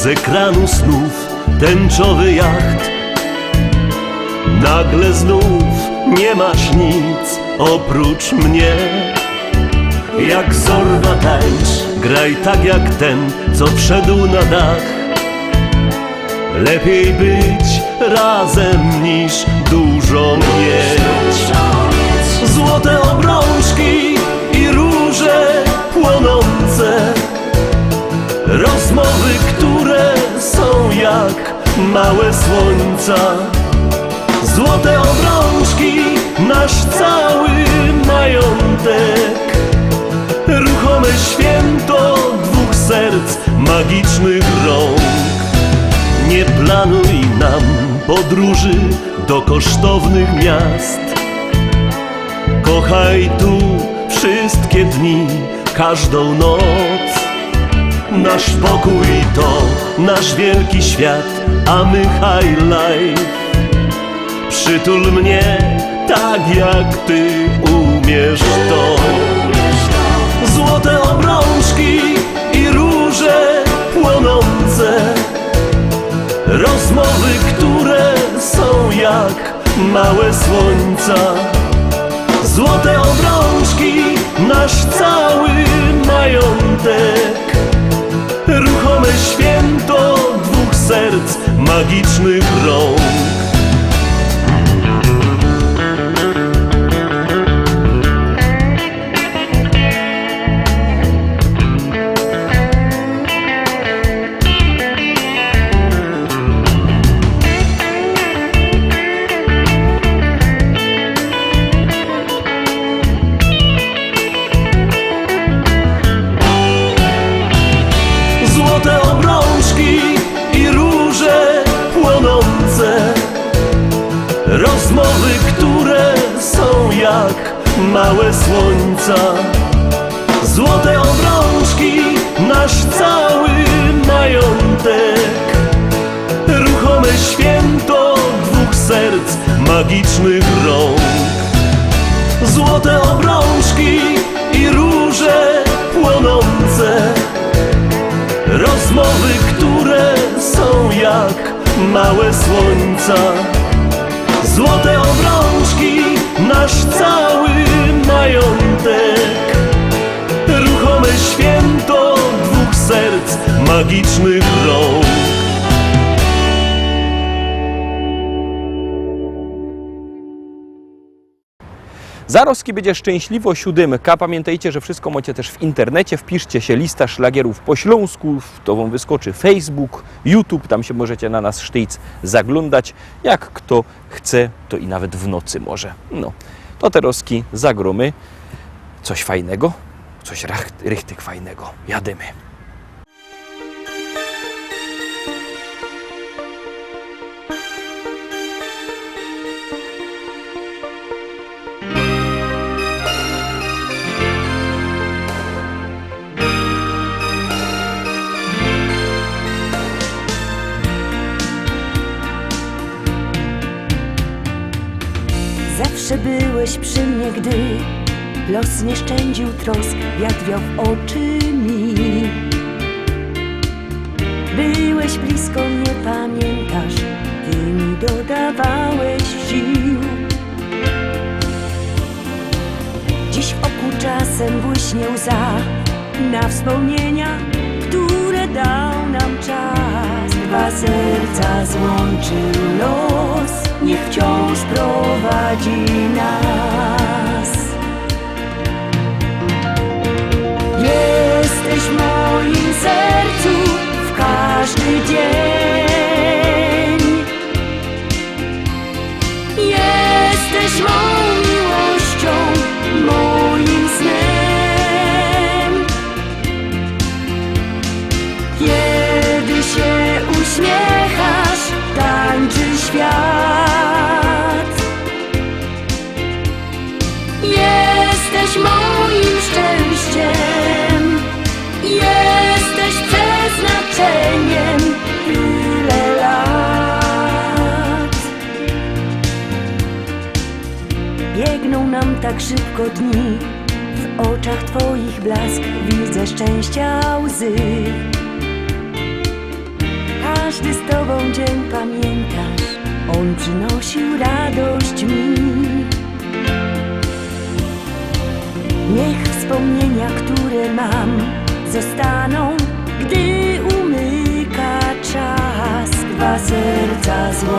z ekranu snów tęczowy jacht. Nagle znów nie masz nic oprócz mnie. Jak zorwa tańcz, graj tak jak ten, co wszedł na dach. Lepiej być razem niż dużo mieć. Złote obrączki i róże płonące Rozmowy, małe słońca. Złote obrączki, nasz cały majątek. Ruchome święto dwóch serc, magicznych rąk. Nie planuj nam podróży do kosztownych miast. Kochaj tu wszystkie dni, każdą noc Nasz pokój to nasz wielki świat, a my high life Przytul mnie tak jak ty umiesz to. Złote obrączki i róże płonące. Rozmowy, które są jak małe słońca. Złote obrączki, nasz cały majątek Ruchome święto dwóch serc, magicznych rąk magicznych rąk. Złote obrączki i róże płonące. Rozmowy, które są jak małe słońca. Złote obrączki, nasz cały majątek. Ruchome święto dwóch serc, magicznych rąk Zarowski będzie szczęśliwo siódemka. Pamiętajcie, że wszystko macie też w internecie. Wpiszcie się lista szlagierów po śląsku, to wam wyskoczy Facebook, YouTube, tam się możecie na nas sztyc zaglądać. Jak kto chce, to i nawet w nocy może. No, to teroski zagromy. Coś fajnego, coś rychtyk fajnego. Jademy. Zawsze byłeś przy mnie, gdy los nie szczędził trosk, wiatr wiał w oczy mi. Byłeś blisko mnie, pamiętasz, ty mi dodawałeś sił. Dziś oku czasem błyśnie łza na wspomnienia, które dał nam czas. Dwa serca złączył los, wciąż prowadzi nas. Jesteś w moim sercu w każdy dzień. Tak szybko dni, w oczach Twoich blask widzę szczęścia łzy. każdy z tobą dzień pamiętasz, on przynosił radość mi. Niech wspomnienia, które mam, zostaną, gdy umyka czas. Dwa serca złączył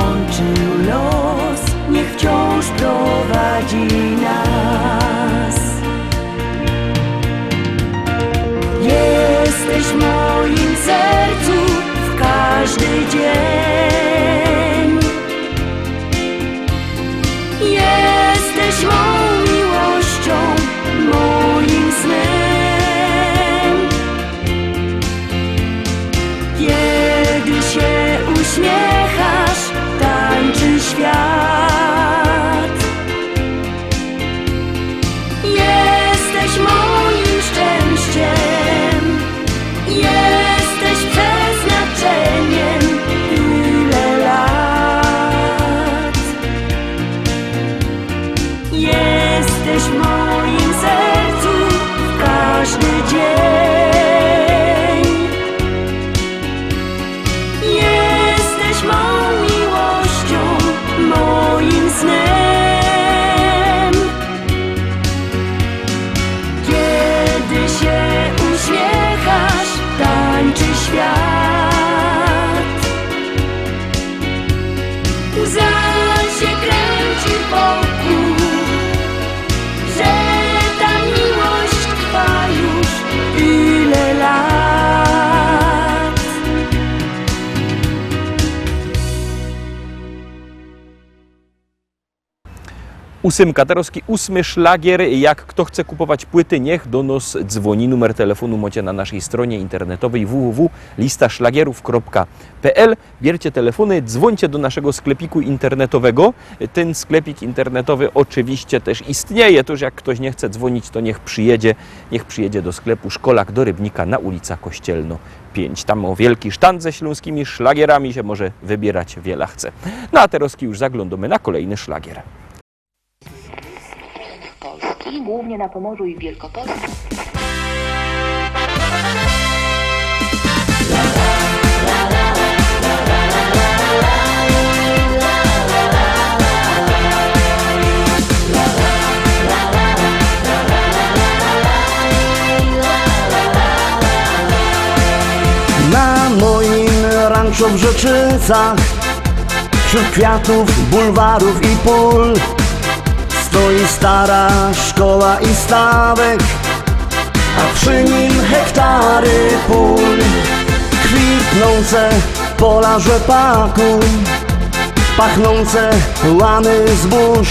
Ósymka, Taroski, ósmy szlagier. Jak kto chce kupować płyty, niech do nas dzwoni. Numer telefonu macie na naszej stronie internetowej www.listaszlagierów.pl. Bierzcie telefony, dzwońcie do naszego sklepiku internetowego. Ten sklepik internetowy oczywiście też istnieje. To już jak ktoś nie chce dzwonić, to niech przyjedzie. Niech przyjedzie do sklepu Szkolak do Rybnika na ulica Kościelno 5. Tam o wielki sztand ze śląskimi szlagierami się może wybierać wiele chce. No a Taroski już zaglądamy na kolejny szlagier. Polski, głównie na Pomorzu i Wielkopolsce. Na moim ranczu w Rzeczycach Wśród kwiatów, bulwarów i pól Stoi stara szkoła i stawek A przy nim hektary pól. Kwitnące pola rzepaku Pachnące łany zbóż.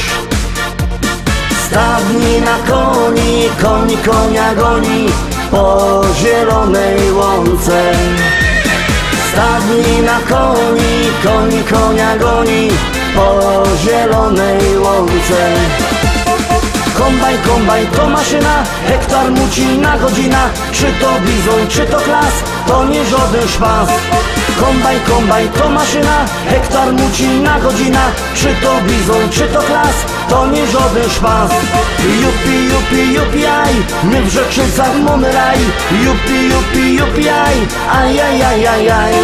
Stadni na koni, koni konia goni Po zielonej łące. Stadni na koni, koni konia goni Po zielonej łące. Kombaj, kombaj, to maszyna, hektar mucina godzina Czy to bizon, czy to klas, to nie żaden szpas. Kombaj, kombaj, to maszyna, hektar mucina godzina Czy to bizon, czy to klas, to nie żaden szpas Jupi, jupi, jupi, aj, my w Rzeczycach mamy raj. Jupi, jupi, jupi, aj, aj, aj, aj, aj, aj.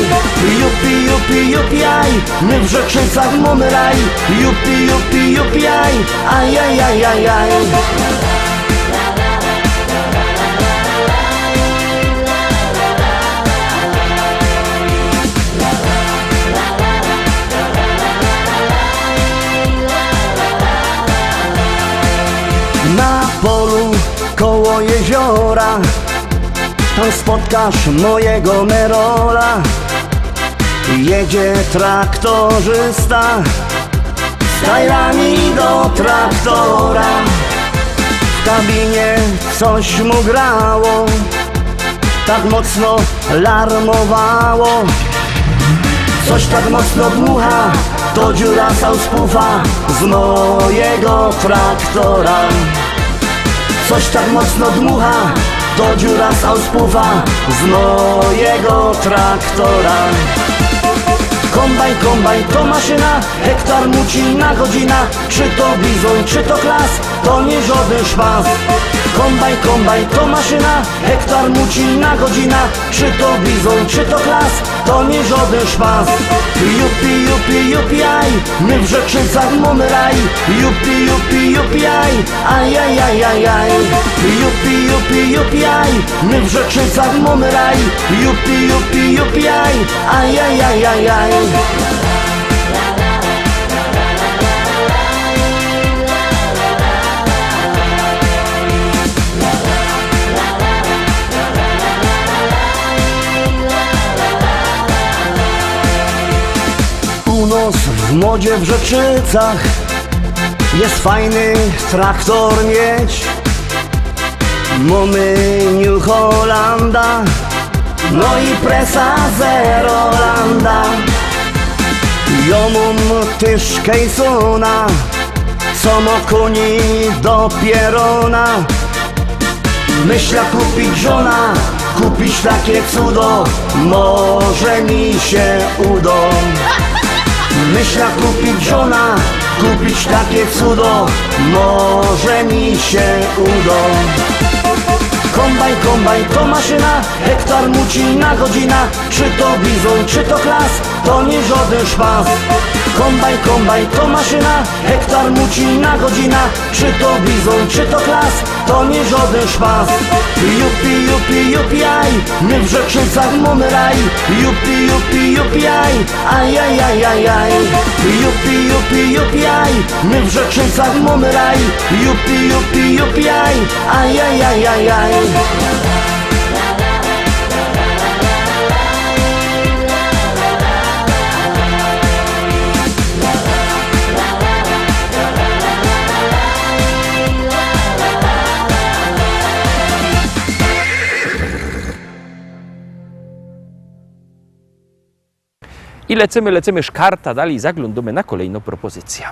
Jupi, jupi, jupi, aj, my w Rzeczycach mamy raj. Jupi, jupi, jupi, aj, jeziora. Tam spotkasz mojego Merola Jedzie traktorzysta Z tajrami do traktora. W kabinie coś mu grało. Tak mocno larmowało. Coś tak mocno dmucha. To dziura sauspufa Z mojego traktora Coś tak mocno dmucha To dziura sauspufa Z mojego traktora. Kombaj, kombaj, to maszyna Hektar mucina godzina Czy to bizon, czy to klas to nie żaden szpas Kombaj, kombaj, to maszyna, hektar muci na godzina Czy to bizon, czy to klas, to nie żaden szpas Jupi, jupi, jupi, aj, my w Rzeczycach mamy raj. Jupi, jupi, jupi, aj, aj, Jupi, jupi, jupi, aj, my w Rzeczycach mamy raj. Jupi, jupi, jupi, aj, aj modzie w Rzeczycach. Jest fajny traktor mieć. Mamy New Hollanda. No i presa Zerolanda Kejsona Co ma koni do pierona Myślę kupić żona Kupić takie cudo. Może mi się Myślę kupić żona, kupić takie cudo, może mi się uda. Kombaj, kombaj, to maszyna, hektar muci na godzina, czy to bizon, czy to klas, to nie żaden szpas. Kombaj, kombaj, to maszyna, hektar muci na godzina, czy to bizon, czy to klas, to nie żaden szpas. Jupi, jupi, jupi, aj, my w Rzeczycach mamy raj. Jupi, jupi, jupi, aj, aj, aj, aj. Jupi, jupi, jupi, aj, my w Rzeczycach mamy raj. Jupi, jupi, jupi, aj, aj. I lecimy szkarta dalej, zaglądamy na kolejną propozycję.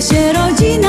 Się rodzina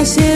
hacer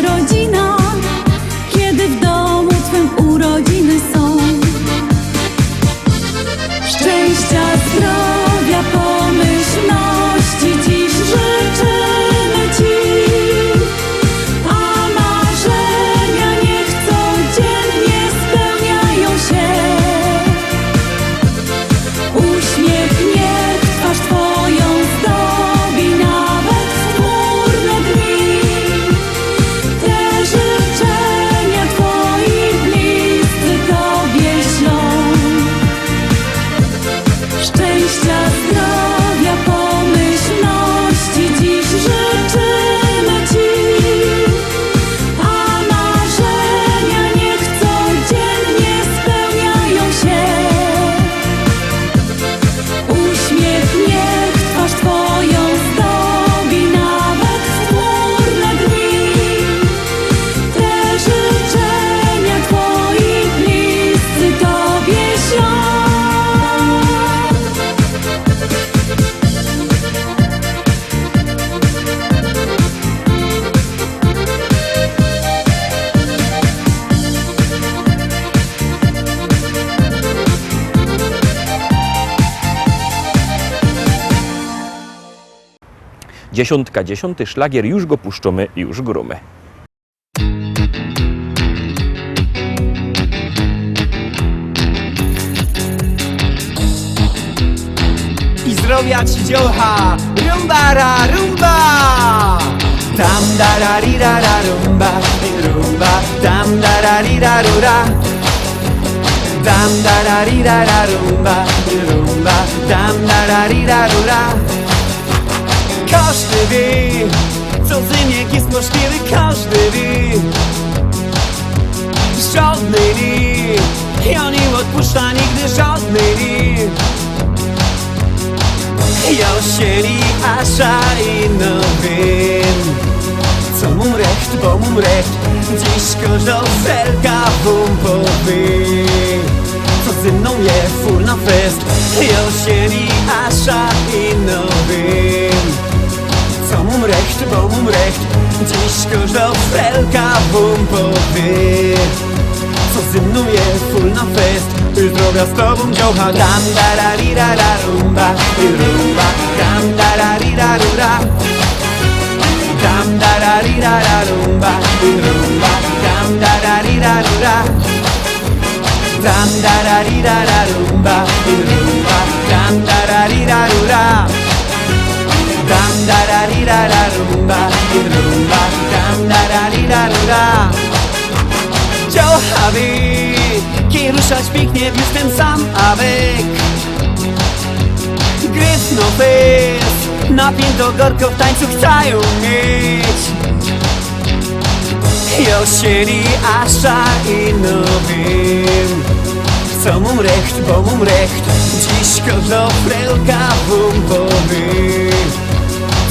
Dziesiątka, dziesiąty szlagier, już go puszczamy, już gromy. i zdrowia ci dziocha. Rumba ra rumba. Tam da ra ri ra ra rumba. Rumba. Tam da ra ri ra ru ra. Tam da ra ri ra ra rumba. Rumba. Tam da ra ri ra ru ra Każdy wie Co zyniek jest możliwy Każdy wie. Żadny nie Ja nie odpuszcza nigdy żadny nie. Jag känner Asha innovin Som om rätt, bom om rätt Dziś każda felka bum powie Co ze mną je full na fest. Jag känner Asha innovin Som rätt, bom om rätt Dziś każda felka bum powie co ze mną jest full na fest. Zdrowia z tobą dziocha. Dam da ra ri ra ra rumba. I rumba. Dam da ra ri ra ru ra da ra ri ra ra rumba. I rumba. Dam da ra ri ra ru ra da ra ri ra ra rumba. I rumba. Dam da ra ri ra ru ra Dam da ra ri ra ra rumba rumba Dam da ra ri ra ru ra działawy Kiedy ruszać pięknie w jestem sam awek. Gryf no fest Napięto gorko w tańcu chcą mieć. Josieli asza i nowym Chcą mu bo mu recht Dziś każda frelka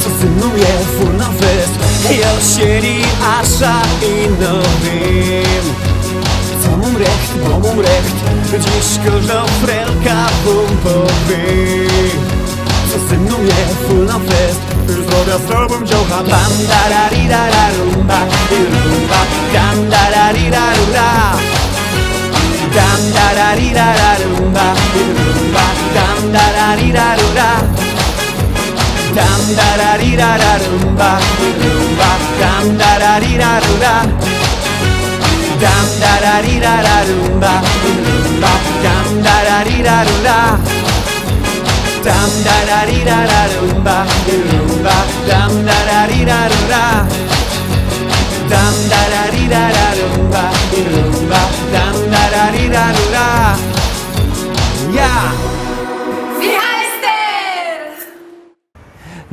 bum powie co ze mną je full fest Josieli asza i nowym Co mum recht, bo mum recht Dziś każda frelka bum powie Co ze mną je full fest Zdrowia z tobą dziocha. Bam da ra ri ra ra rumba i rumba Dam da ra ri ra ru ra Dam da ra ri ra ra rumba i rumba Dam da ra ri ra ru Tam darariralarımba Rumba Tam dararilarura Tam darariralarımba Rumba Tam dararilarura Tam darariralarımba Rumba Tam dararilarura Tam darariralarımba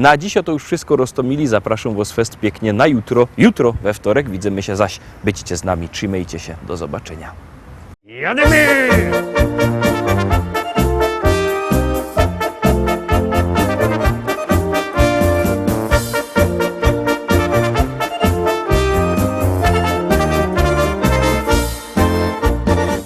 Na dziś to już wszystko roztomili. Zapraszam Was fest pięknie na jutro. Jutro we wtorek widzimy się zaś. Będziecie z nami. Trzymajcie się. Do zobaczenia. Jademy!